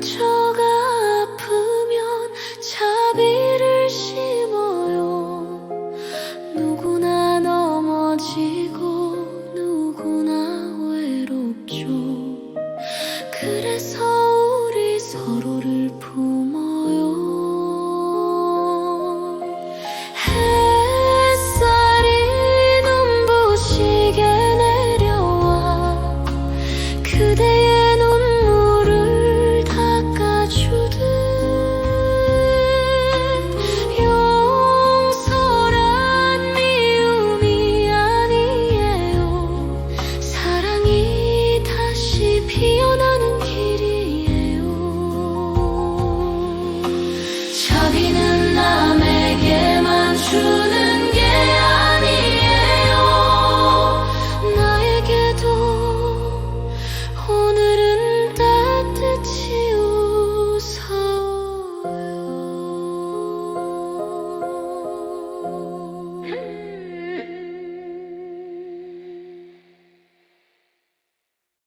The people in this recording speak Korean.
상처가 아프면 자비를 심어요. 누구나 넘어지고 누구나 외롭죠. 그래서 피어나는 길이에요. 주